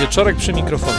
Wieczorek przy mikrofonie.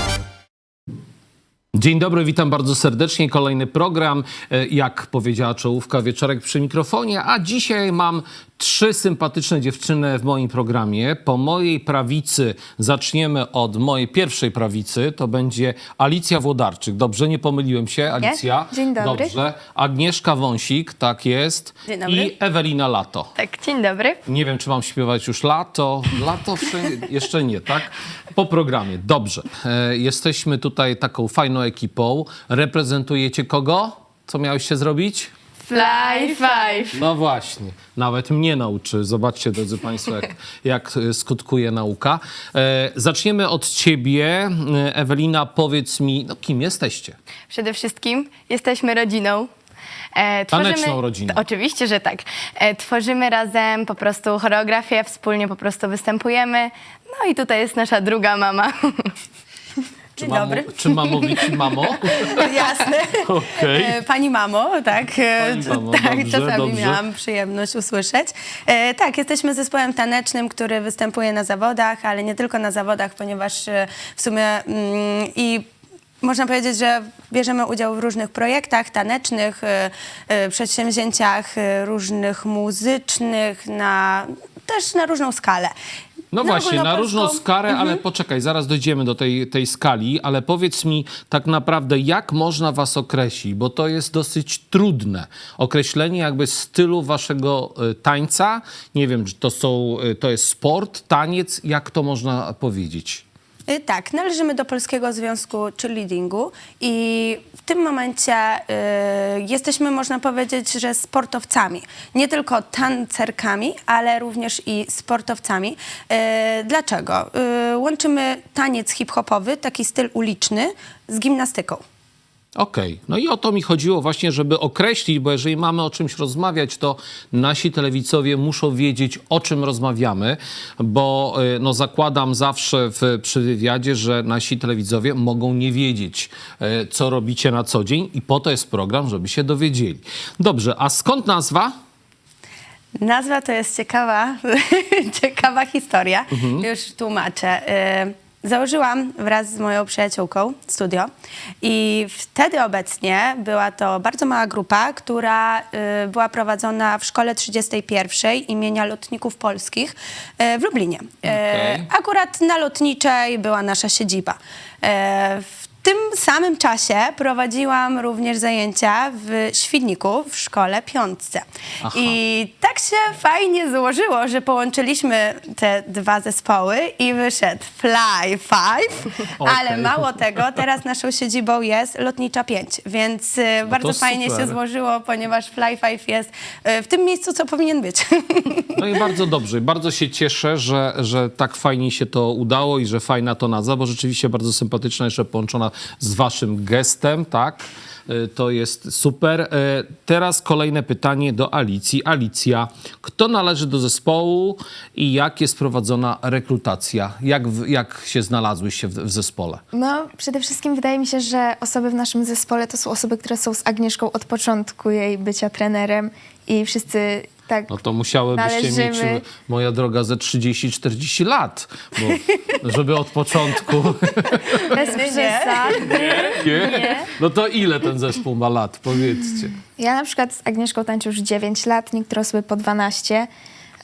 Dzień dobry, witam bardzo serdecznie. Kolejny program, e, jak powiedziała czołówka, wieczorek przy mikrofonie. A dzisiaj mam trzy sympatyczne dziewczyny w moim programie. Po mojej prawicy zaczniemy od mojej pierwszej prawicy. To będzie Alicja Włodarczyk. Dobrze, nie pomyliłem się, Alicja. Dzień dobry. Dobrze. Agnieszka Wąsik, tak jest. Dzień dobry. I Ewelina Lato. Tak, dzień dobry. Nie wiem, czy mam śpiewać już lato. Lato wszędzie- jeszcze nie, tak? Po programie. Dobrze. E, jesteśmy tutaj taką fajną ekipą. Reprezentujecie kogo? Co miałeś zrobić? Fly five. No właśnie, nawet mnie nauczy. Zobaczcie, drodzy Państwo, jak, jak e, skutkuje nauka. E, zaczniemy od Ciebie. E, Ewelina, powiedz mi, no, kim jesteście? Przede wszystkim jesteśmy rodziną. E, Taneczną rodziną. T- Oczywiście, że tak. E, tworzymy razem po prostu choreografię, wspólnie po prostu występujemy. No i tutaj jest nasza druga mama. Czy Dzień mam, dobry. Czy mam mówić mamo? Jasne. Okej. E, Pani mamo, tak. e, Pani mamo, tak, dobrze, czasami dobrze. miałam przyjemność usłyszeć. E, tak, jesteśmy zespołem tanecznym, który występuje na zawodach, ale nie tylko na zawodach, ponieważ e, w sumie mm, i można powiedzieć, że bierzemy udział w różnych projektach tanecznych, e, e, przedsięwzięciach e, różnych muzycznych, na, też na różną skalę. No właśnie, na ogólnopolską- różną skalę, Mhm. ale poczekaj, zaraz dojdziemy do tej, tej skali, ale powiedz mi tak naprawdę, jak można was określić, bo to jest dosyć trudne. Określenie jakby stylu waszego y, tańca, nie wiem, czy to, są, y, to jest sport, taniec, jak to można powiedzieć? Y, Tak, należymy do Polskiego Związku Cheerleadingu i w tym momencie y, jesteśmy, można powiedzieć, że sportowcami. Nie tylko tancerkami, ale również i sportowcami. Y, dlaczego? Y, łączymy taniec hip-hopowy, taki styl uliczny, z gimnastyką. Okej, no i o to mi chodziło właśnie, żeby określić, bo jeżeli mamy o czymś rozmawiać, to nasi telewidzowie muszą wiedzieć, o czym rozmawiamy, bo y, no, zakładam zawsze w, przy wywiadzie, że nasi telewidzowie mogą nie wiedzieć, y, co robicie na co dzień i po to jest program, żeby się dowiedzieli. Dobrze, a skąd nazwa? Nazwa to jest ciekawa, ciekawa historia. Mhm. Już tłumaczę. Założyłam wraz z moją przyjaciółką studio i wtedy obecnie była to bardzo mała grupa, która y, była prowadzona w szkole 31 imienia Lotników Polskich y, w Lublinie. Y, Okej. Akurat na Lotniczej była nasza siedziba. Y, tym samym czasie prowadziłam również zajęcia w Świdniku w szkole piątce. Aha. I tak się fajnie złożyło, że połączyliśmy te dwa zespoły i wyszedł Fly Five, Okej. ale mało tego, teraz naszą siedzibą jest Lotnicza 5, więc y, bardzo fajnie super. się złożyło, ponieważ Fly Five jest y, w tym miejscu, co powinien być. No i bardzo dobrze. Bardzo się cieszę, że, że tak fajnie się to udało i że fajna to nazwa, bo rzeczywiście bardzo sympatyczna, jeszcze połączona z waszym gestem, tak? Y, To jest super. Y, Teraz kolejne pytanie do Alicji. Alicja, kto należy do zespołu i jak jest prowadzona rekrutacja? Jak, jak się znalazłyście w, w zespole? No, przede wszystkim wydaje mi się, że osoby w naszym zespole to są osoby, które są z Agnieszką od początku jej bycia trenerem i wszyscy tak No to musiałybyście mieć, należymy. moja droga, ze 30-40 lat, bo żeby od początku... bez przesad. Nie? No to ile ten zespół ma lat? Powiedzcie. Ja na przykład z Agnieszką tańczę już 9 lat, niektóre osoby po 12,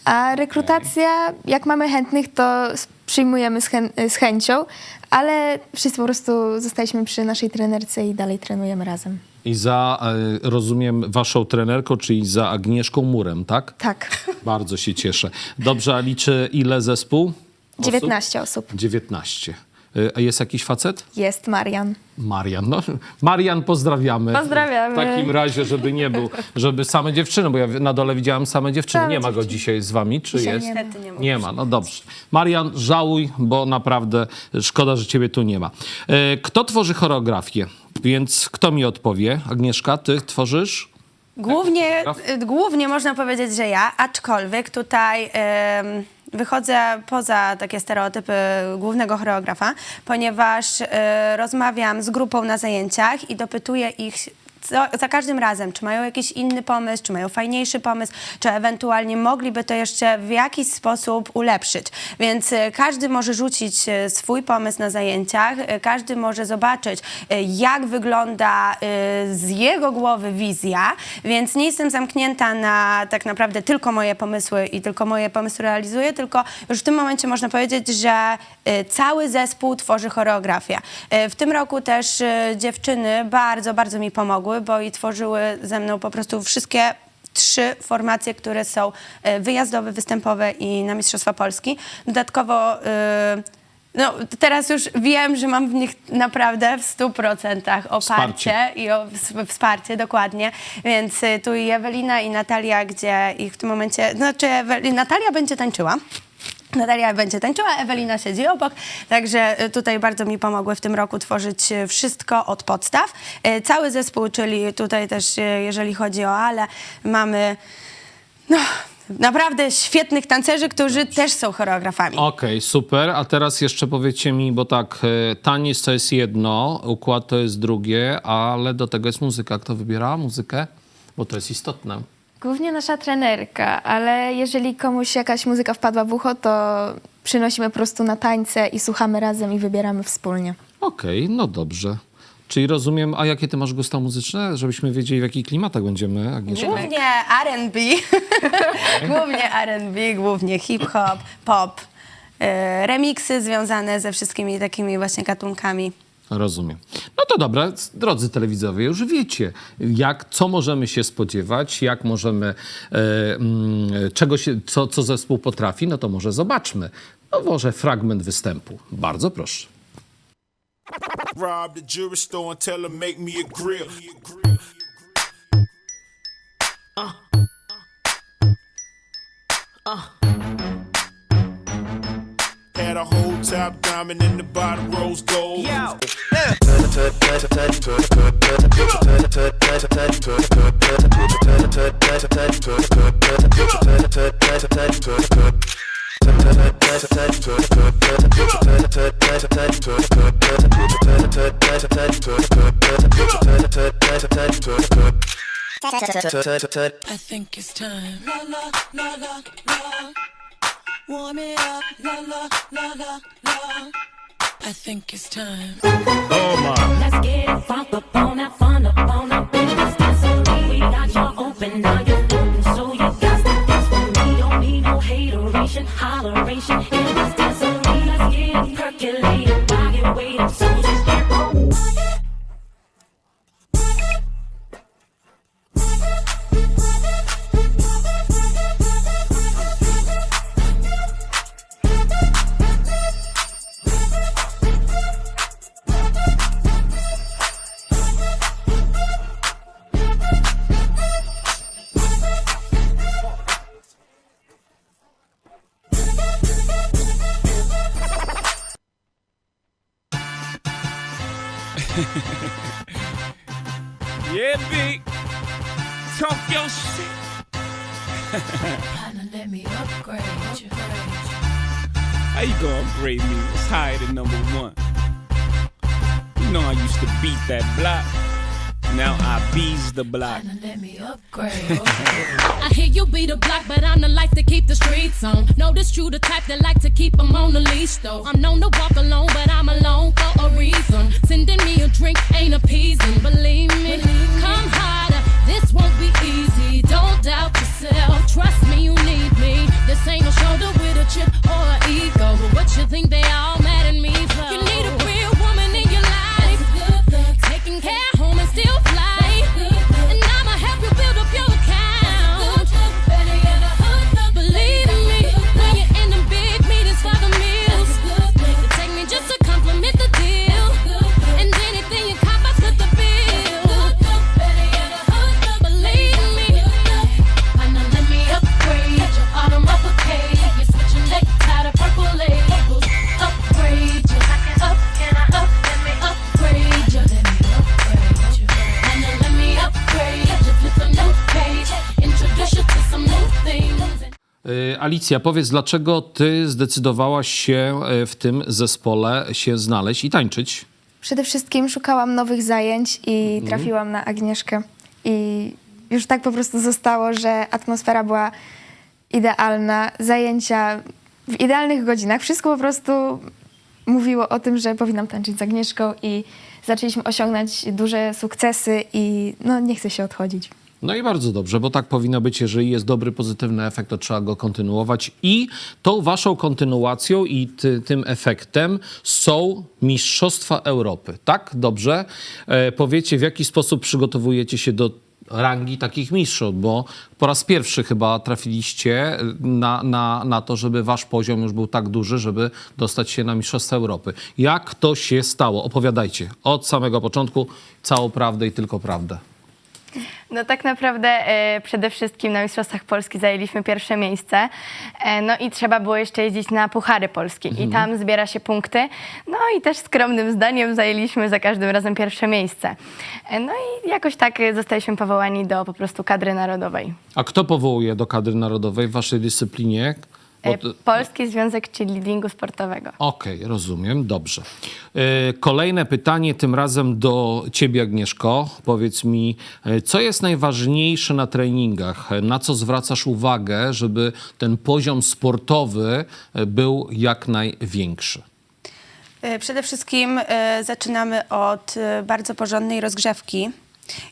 a rekrutacja, jak mamy chętnych, to przyjmujemy z, chę- z chęcią, ale wszyscy po prostu zostaliśmy przy naszej trenerce i dalej trenujemy razem. I za, e, rozumiem, waszą trenerką, czyli za Agnieszką Murem, tak? Tak, Bardzo się cieszę. Dobrze, a liczy ile zespół? Osób? 19 osób. 19. E, A jest jakiś facet? Jest Marian. Marian. No, Marian, pozdrawiamy. Pozdrawiamy. W takim razie, żeby nie był, żeby same dziewczyny, bo ja na dole widziałem same dziewczyny. Same nie ma go dzisiaj z wami, czy Dzisiaj jest? nie ma. Niestety nie ma. Nie ma, no dobrze. Marian, żałuj, bo naprawdę szkoda, że ciebie tu nie ma. E, Kto tworzy choreografię? Więc kto mi odpowie? Agnieszka, ty tworzysz? Głównie, Traf- y, głównie można powiedzieć, że ja, aczkolwiek tutaj em, wychodzę poza takie stereotypy głównego choreografa, ponieważ y, rozmawiam z grupą na zajęciach i dopytuję ich za, za każdym razem, czy mają jakiś inny pomysł, czy mają fajniejszy pomysł, czy ewentualnie mogliby to jeszcze w jakiś sposób ulepszyć. Więc e, każdy może rzucić e, swój pomysł na zajęciach, e, każdy może zobaczyć, jak wygląda z jego głowy wizja, więc nie jestem zamknięta na tak naprawdę tylko moje pomysły i tylko moje pomysły realizuję, tylko już w tym momencie można powiedzieć, że cały zespół tworzy choreografię. W tym roku też dziewczyny bardzo, bardzo mi pomogły, bo i tworzyły ze mną po prostu wszystkie trzy formacje, które są e, wyjazdowe, występowe i na Mistrzostwa Polski. Dodatkowo e, no, teraz już wiem, że mam w nich naprawdę w 100% oparcie Wsparcie. i o, ws- wsparcie, dokładnie. Więc y, tu i Ewelina i Natalia, gdzie ich w tym momencie, znaczy Natalia będzie tańczyła. Natalia będzie tańczyła, Ewelina siedzi obok, także y, tutaj bardzo mi pomogły w tym roku tworzyć y, wszystko od podstaw. Y, Cały zespół, czyli tutaj też, jeżeli chodzi o Ale, mamy no, naprawdę świetnych tancerzy, którzy też są choreografami. Okej, super. A teraz jeszcze powiedzcie mi, bo tak, e, taniec to jest jedno, układ to jest drugie, ale do tego jest muzyka. Kto wybiera muzykę? Bo to jest istotne. Głównie nasza trenerka, ale jeżeli komuś jakaś muzyka wpadła w ucho, to przynosimy po prostu na tańce i słuchamy razem i wybieramy wspólnie. Okej, no dobrze. Czyli rozumiem, a jakie ty masz gusta muzyczne, żebyśmy wiedzieli, w jakich klimatach będziemy, Agnieszka? Głównie R&B, głównie R&B, głównie hip-hop, pop, e, remiksy związane ze wszystkimi takimi właśnie gatunkami. Rozumiem. No to dobra, drodzy telewidzowie, już wiecie, jak, co możemy się spodziewać, jak możemy, e, mm, czego się, co, co zespół potrafi, no to może zobaczmy. No może fragment występu. Bardzo proszę. Rob the jewelry store and tell them make me a grill. Had a whole top diamond in the bottom rose gold. I think it's time. La la la la la. Warm it up. La la la la la. I think it's time. Oh my. Let's get funk up on that fun up on in this dancery. We got you open, now you're floating, so you got to dance for me. Don't need no hateration, holleration in this dancery. Let's get it percolated, body waiting, so just get I used to beat that block. Now I bees the block. Let me upgrade. I hear you be the block, but I'm the life to keep the streets on. Notice you the type that like to keep 'em on the leash, though. I'm known to walk alone, but I'm alone for a reason. Sending me a drink ain't appeasing, believe me. Come harder, this won't be easy. Don't doubt yourself, trust me, you need me. This ain't no shoulder with a chip or an ego. But what you think they all mad at me for? Alicja, powiedz, dlaczego ty zdecydowałaś się y, w tym zespole się znaleźć i tańczyć? przede wszystkim szukałam nowych zajęć i trafiłam na Agnieszkę. I już tak po prostu zostało, że atmosfera była idealna, zajęcia w idealnych godzinach. Wszystko po prostu mówiło o tym, że powinnam tańczyć z Agnieszką i zaczęliśmy osiągnąć duże sukcesy i no nie chcę się odchodzić. No i bardzo dobrze, bo tak powinno być. Jeżeli jest dobry, pozytywny efekt, to trzeba go kontynuować. I tą waszą kontynuacją i ty, tym efektem są Mistrzostwa Europy. Tak? Dobrze? E, powiecie, w jaki sposób przygotowujecie się do rangi takich mistrzów, bo po raz pierwszy chyba trafiliście na, na, na to, żeby wasz poziom już był tak duży, żeby dostać się na Mistrzostwa Europy. Jak to się stało? Opowiadajcie od samego początku całą prawdę i tylko prawdę. No tak naprawdę e, przede wszystkim na Mistrzostwach Polski zajęliśmy pierwsze miejsce. E, no i trzeba było jeszcze jeździć na Puchary Polskie i tam zbiera się punkty. No i też skromnym zdaniem zajęliśmy za każdym razem pierwsze miejsce. E, no i jakoś tak e, zostaliśmy powołani do po prostu kadry narodowej. A kto powołuje do kadry narodowej w waszej dyscyplinie? Bo E, Polski Związek Cheerleadingu Sportowego. Okej, rozumiem, dobrze. E, Kolejne pytanie, tym razem do ciebie, Agnieszko. Powiedz mi, e, co jest najważniejsze na treningach? Na co zwracasz uwagę, żeby ten poziom sportowy był jak największy? Przede wszystkim zaczynamy od bardzo porządnej rozgrzewki.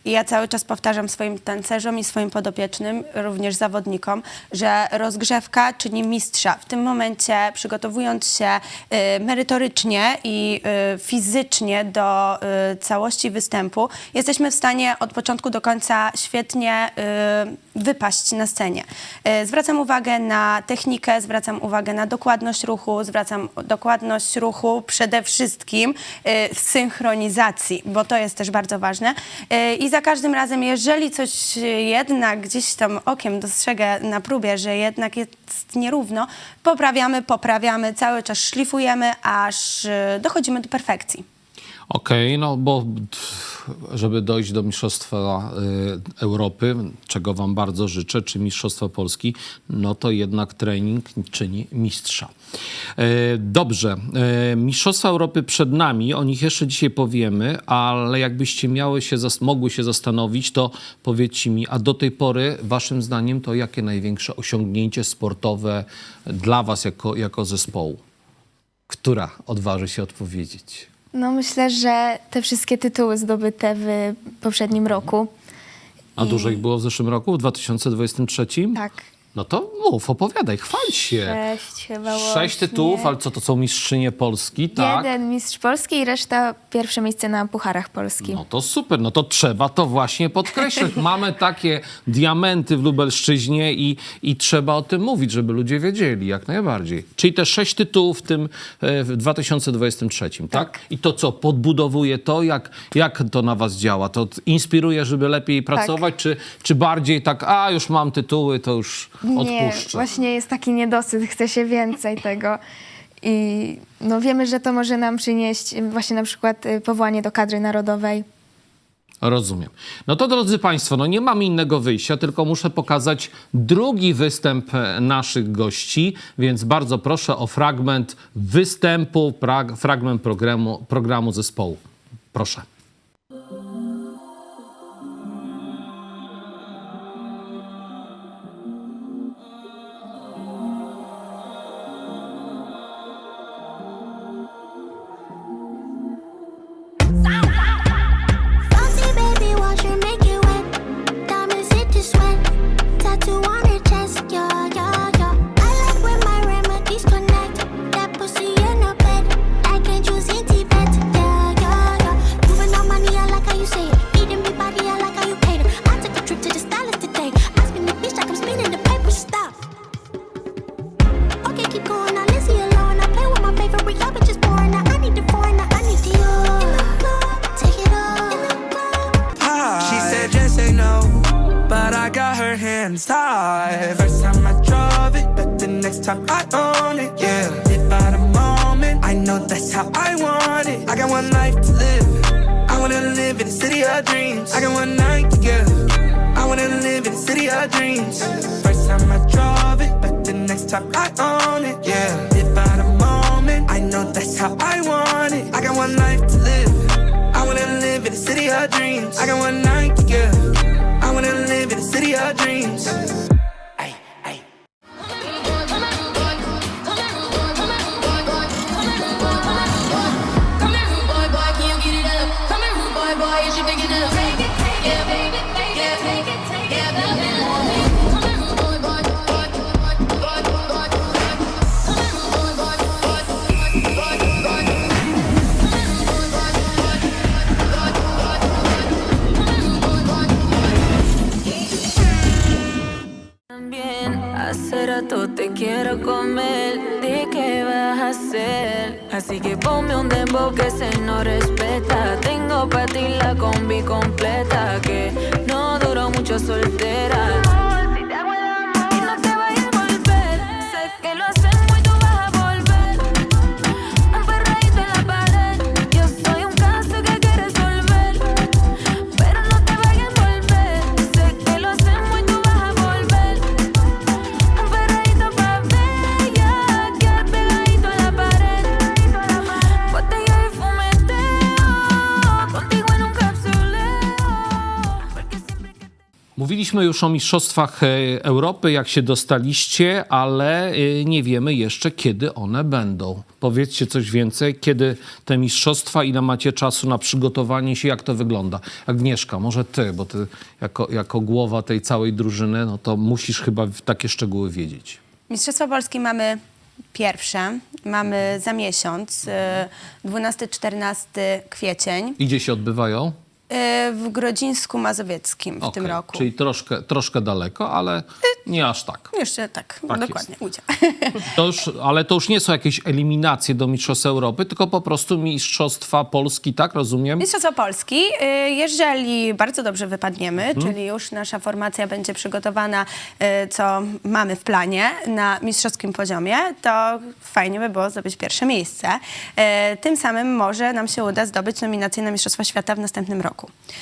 I ja cały czas powtarzam swoim tancerzom i swoim podopiecznym, również zawodnikom, że rozgrzewka czyni mistrza. W tym momencie, przygotowując się e, merytorycznie i e, fizycznie do e, całości występu, jesteśmy w stanie od początku do końca świetnie e, wypaść na scenie. E, Zwracam uwagę na technikę, zwracam uwagę na dokładność ruchu, zwracam dokładność ruchu przede wszystkim e, w synchronizacji, bo to jest też bardzo ważne. E, I za każdym razem, jeżeli coś jednak gdzieś tam okiem dostrzegę na próbie, że jednak jest nierówno, poprawiamy, poprawiamy, cały czas szlifujemy, aż e, dochodzimy do perfekcji. Okej, no bo żeby dojść do Mistrzostwa y, Europy, czego wam bardzo życzę, czy Mistrzostwa Polski, no to jednak trening czyni mistrza. E, Dobrze, e, Mistrzostwa Europy przed nami, o nich jeszcze dzisiaj powiemy, ale jakbyście miały się, mogły się zastanowić, to powiedzcie mi, a do tej pory waszym zdaniem to jakie największe osiągnięcie sportowe dla was jako, jako zespołu? Która odważy się odpowiedzieć? No myślę, że te wszystkie tytuły zdobyte w poprzednim roku. A dużo ich było w zeszłym roku, w 2023? Tak. No to mów, opowiadaj, chwal się. Sześć chyba Sześć łącznie. tytułów, ale co to są mistrzynie Polski, tak? Jeden mistrz Polski i reszta pierwsze miejsce na Pucharach Polski. No to super, no to trzeba to właśnie podkreślić. Mamy takie diamenty w Lubelszczyźnie i, i trzeba o tym mówić, żeby ludzie wiedzieli, jak najbardziej. Czyli te sześć tytułów w tym e, w 2023, tak? Tak. I to co, podbudowuje to? Jak, jak to na was działa? To inspiruje, żeby lepiej Tak. pracować, czy, czy bardziej tak, a już mam tytuły, to już Nie, odpuszczę? właśnie jest taki niedosyt, chce się więcej tego. I no wiemy, że to może nam przynieść y, właśnie na przykład y, powołanie do kadry narodowej. Rozumiem. No to drodzy Państwo, no nie mam innego wyjścia, tylko muszę pokazać drugi występ e, naszych gości, więc bardzo proszę o fragment występu, fragment programu, programu zespołu. Proszę. Mówiliśmy już o Mistrzostwach e, Europy, jak się dostaliście, ale e, nie wiemy jeszcze, kiedy one będą. Powiedzcie coś więcej, kiedy te mistrzostwa, ile macie czasu na przygotowanie się, jak to wygląda. Agnieszka, może ty, bo ty jako, jako głowa tej całej drużyny, no to musisz chyba takie szczegóły wiedzieć. Mistrzostwa Polski mamy pierwsze, mamy za miesiąc, y, 12-14 kwiecień I Gdzie się odbywają? Y, w Grodzińsku Mazowieckim w tym roku. Czyli troszkę, troszkę daleko, ale nie aż tak. Jeszcze tak, Tak dokładnie, udział. To już, ale to już nie są jakieś eliminacje do Mistrzostw Europy, tylko po prostu Mistrzostwa Polski, tak rozumiem? Mistrzostwa Polski, y, jeżeli bardzo dobrze wypadniemy, Mhm. czyli już nasza formacja będzie przygotowana, y, co mamy w planie na mistrzowskim poziomie, to fajnie by było zdobyć pierwsze miejsce. Y, Tym samym może nam się uda zdobyć nominację na Mistrzostwa Świata w następnym roku.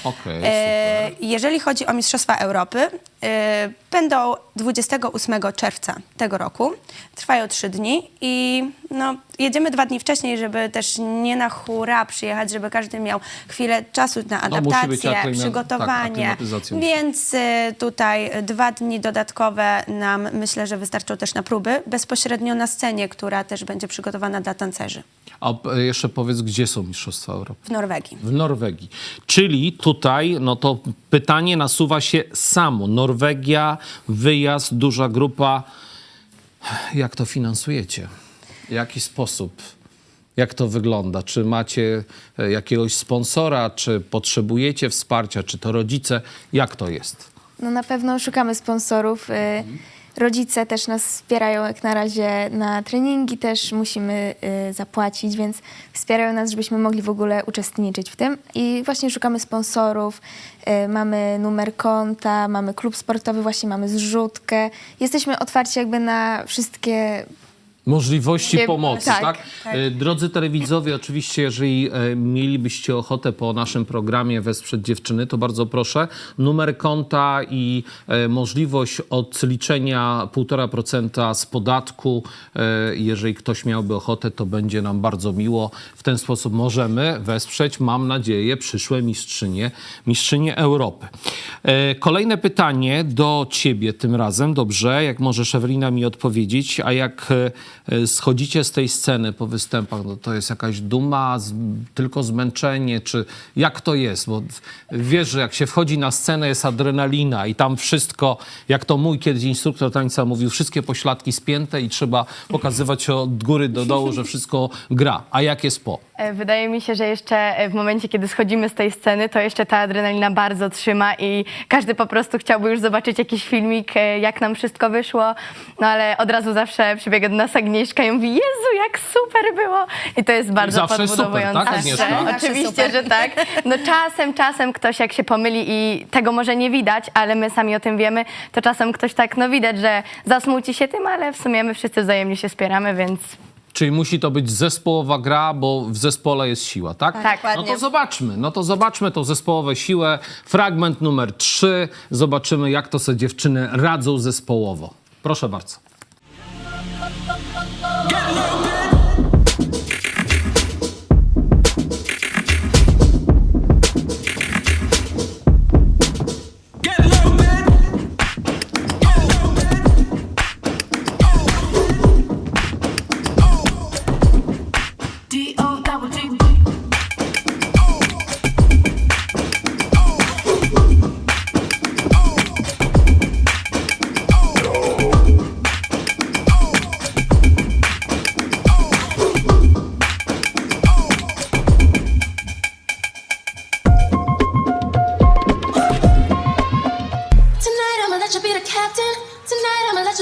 Okej, E, super. Jeżeli chodzi o Mistrzostwa Europy, e, będą 28 czerwca tego roku. Trwają trzy dni i no, jedziemy dwa dni wcześniej, żeby też nie na hura przyjechać, żeby każdy miał chwilę czasu na No, adaptację, aklima- tak, przygotowanie. musi Więc e, tutaj dwa dni dodatkowe nam myślę, że wystarczą też na próby, bezpośrednio na scenie, która też będzie przygotowana dla tancerzy A jeszcze powiedz, gdzie są Mistrzostwa Europy? w Norwegii. W Norwegii. Czyli tutaj, no to pytanie nasuwa się samo. Norwegia, wyjazd, duża grupa. Jak to finansujecie? Jaki sposób? Jak to wygląda? Czy macie e, jakiegoś sponsora, czy potrzebujecie wsparcia, czy to rodzice? Jak to jest? No na pewno szukamy sponsorów. y, Rodzice też nas wspierają jak na razie na treningi, też musimy y, zapłacić, więc wspierają nas, żebyśmy mogli w ogóle uczestniczyć w tym. I właśnie szukamy sponsorów, mamy numer konta, mamy klub sportowy, właśnie mamy zrzutkę. Jesteśmy otwarci jakby na wszystkie Możliwości Nie- pomocy, tak? tak, E, Drodzy telewidzowie, oczywiście, jeżeli e, mielibyście ochotę po naszym programie wesprzeć dziewczyny, to bardzo proszę. Numer konta i e, możliwość odliczenia 1,5% z podatku. E, jeżeli ktoś miałby ochotę, to będzie nam bardzo miło. W ten sposób możemy wesprzeć, mam nadzieję, przyszłe mistrzynie, mistrzynie Europy. E, kolejne pytanie do ciebie tym razem, dobrze? Jak możesz Ewelina mi odpowiedzieć, a jak e, schodzicie z tej sceny po występach, no to jest jakaś duma, z, tylko zmęczenie, czy jak to jest? Bo wiesz, że jak się wchodzi na scenę jest adrenalina i tam wszystko, jak to mój kiedyś instruktor tańca mówił, wszystkie pośladki spięte i trzeba pokazywać od góry do dołu, że wszystko gra. A jak jest po? E, Wydaje mi się, że jeszcze e, w momencie, kiedy schodzimy z tej sceny, to jeszcze ta adrenalina bardzo trzyma i każdy po prostu chciałby już zobaczyć jakiś filmik, e, jak nam wszystko wyszło. No ale od razu zawsze przybiega do nas Agnieszka i mówi, Jezu, jak super było! I to jest bardzo zawsze super, podbudowujące. tak, Agnieszka? Zawsze Oczywiście, super. że tak. No czasem, czasem ktoś jak się pomyli i tego może nie widać, ale my sami o tym wiemy, to czasem ktoś tak, no widać, że zasmuci się tym, ale w sumie my wszyscy wzajemnie się wspieramy, więc Czyli musi to być zespołowa gra, bo w zespole jest siła, tak? Tak, No to zobaczmy, no to zobaczmy tą zespołową siłę. Fragment numer 3. Zobaczymy, jak to sobie dziewczyny radzą zespołowo. Proszę bardzo. Let you.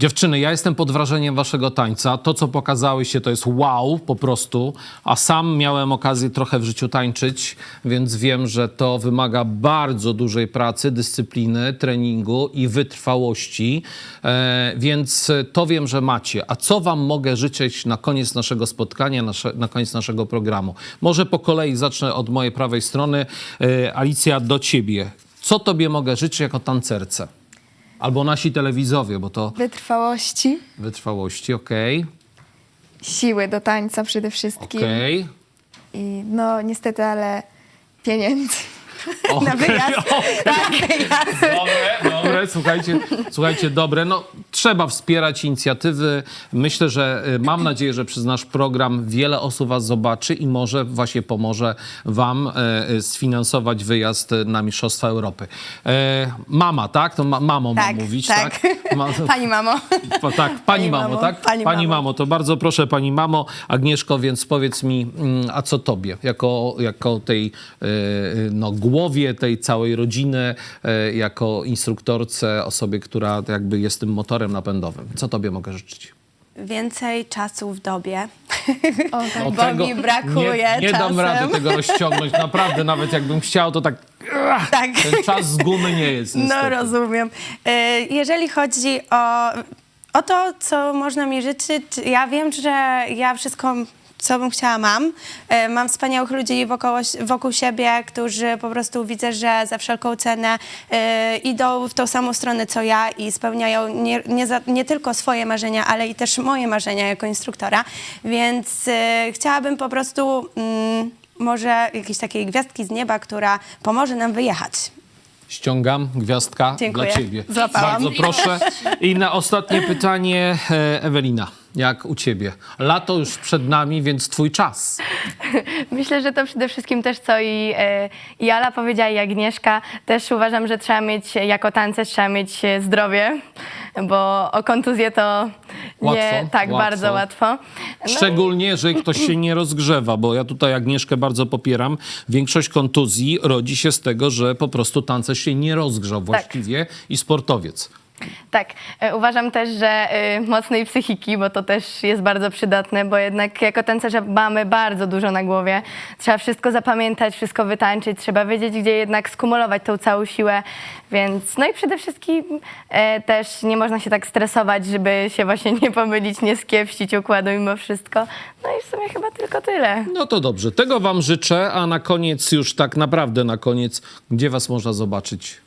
Dziewczyny, ja jestem pod wrażeniem waszego tańca. To, co pokazałyście, to jest wow po prostu. A sam miałem okazję trochę w życiu tańczyć, więc wiem, że to wymaga bardzo dużej pracy, dyscypliny, treningu i wytrwałości. E, więc to wiem, że macie. A co wam mogę życzyć na koniec naszego spotkania, nasze, na koniec naszego programu? Może po kolei zacznę od mojej prawej strony. E, Alicja, do ciebie. Co tobie mogę życzyć jako tancerce? Albo nasi telewizowie, bo to Wytrwałości, wytrwałości, okej, siły do tańca przede wszystkim. okej. I no niestety, ale pieniędzy. Na wyjazd. Dobre, dobre, słuchajcie, słuchajcie, dobre. No, trzeba wspierać inicjatywy. Myślę, że y, mam nadzieję, że przez nasz program wiele osób was zobaczy i może właśnie pomoże wam e, e, sfinansować wyjazd na Mistrzostwa Europy. E, mama, tak? To ma, mamą Tak, mam mówić, tak. tak? Ma, Pani mamo. Pa, tak, pani, mamo, mamo, tak? pani mamo. mamo, to bardzo proszę pani mamo. Agnieszko, więc powiedz mi, mm, a co tobie, jako, jako tej no, głowie tej całej rodziny, jako instruktorce, osobie, która jakby jest tym motorem napędowym. Co tobie mogę życzyć? Więcej czasu w dobie. O, tak. No, Bo mi brakuje Nie, nie dam czasem. rady tego rozciągnąć, naprawdę, nawet jakbym chciał, to tak Tak. ten czas z gumy nie jest No niestety. rozumiem. E, Jeżeli chodzi o, o to, co można mi życzyć, ja wiem, że ja wszystko, co bym chciała, mam. E, Mam wspaniałych ludzi wokół, wokół siebie, którzy po prostu widzę, że za wszelką cenę e, idą w tą samą stronę, co ja i spełniają nie, nie, za, nie tylko swoje marzenia, ale i też moje marzenia jako instruktora. Więc e, chciałabym po prostu... Mm, może jakiejś takiej gwiazdki z nieba, która pomoże nam wyjechać. Ściągam, gwiazdka Dziękuję. dla ciebie. Złapałam. Bardzo proszę. I na ostatnie pytanie, Ewelina, jak u ciebie? Lato już przed nami, więc twój czas. Myślę, że to przede wszystkim też, co i, e, i Ala powiedziała, i Agnieszka. Też uważam, że trzeba mieć, jako tancerz, trzeba mieć e, zdrowie, bo o kontuzję to nie Łatwo, tak łatwo. bardzo łatwo. No, Szczególnie, jeżeli ktoś się nie rozgrzewa, bo ja tutaj Agnieszkę bardzo popieram. Większość kontuzji rodzi się z tego, że po prostu tancerz się nie rozgrzał właściwie i sportowiec. Tak, e, uważam też, że e, mocnej psychiki, bo to też jest bardzo przydatne, bo jednak jako tancerze mamy bardzo dużo na głowie. Trzeba wszystko zapamiętać, wszystko wytańczyć, trzeba wiedzieć, gdzie jednak skumulować tą całą siłę, więc no i przede wszystkim e, też nie można się tak stresować, żeby się właśnie nie pomylić, nie skiepścić układu mimo wszystko. No i w sumie chyba tylko tyle. No to dobrze, tego wam życzę, a na koniec już tak naprawdę na koniec, gdzie was można zobaczyć?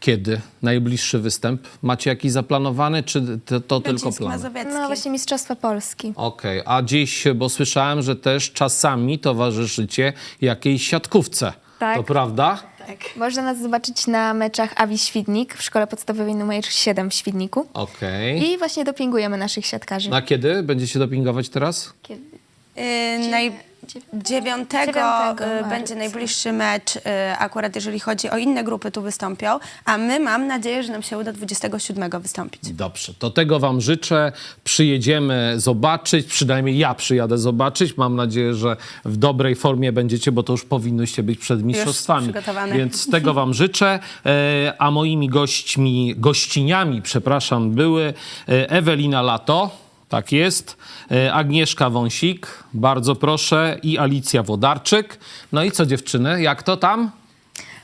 Kiedy? Najbliższy występ? Macie jakiś zaplanowany, czy to, to tylko Wycisk plan? Mazowiecki. No właśnie Mistrzostwa Polski. Okej, a dziś, bo słyszałem, że też czasami towarzyszycie jakiejś siatkówce. Tak. To prawda? Można nas zobaczyć na meczach Awi Świdnik w szkole podstawowej numer 7 w Świdniku. Okej. I właśnie dopingujemy naszych siatkarzy. Na kiedy będziecie dopingować teraz? Y, naj... 9 9 y, będzie najbliższy mecz, y, akurat jeżeli chodzi o inne grupy tu wystąpią, a my mam nadzieję, że nam się uda 27 wystąpić. Dobrze, to tego wam życzę. Przyjedziemy zobaczyć, przynajmniej ja przyjadę zobaczyć. Mam nadzieję, że w dobrej formie będziecie, bo to już powinnyście być przed mistrzostwami. przygotowane. Więc tego wam życzę. E, A moimi gośćmi, gościniami, przepraszam, były e, Ewelina Lato. Tak jest. E, Agnieszka Wąsik, bardzo proszę, i Alicja Wodarczyk. No i co dziewczyny, jak to tam?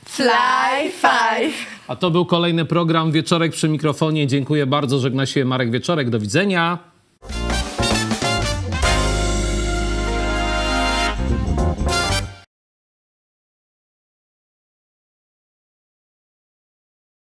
Fly five! A to był kolejny program Wieczorek przy mikrofonie. Dziękuję bardzo, żegna się Marek Wieczorek. Do widzenia.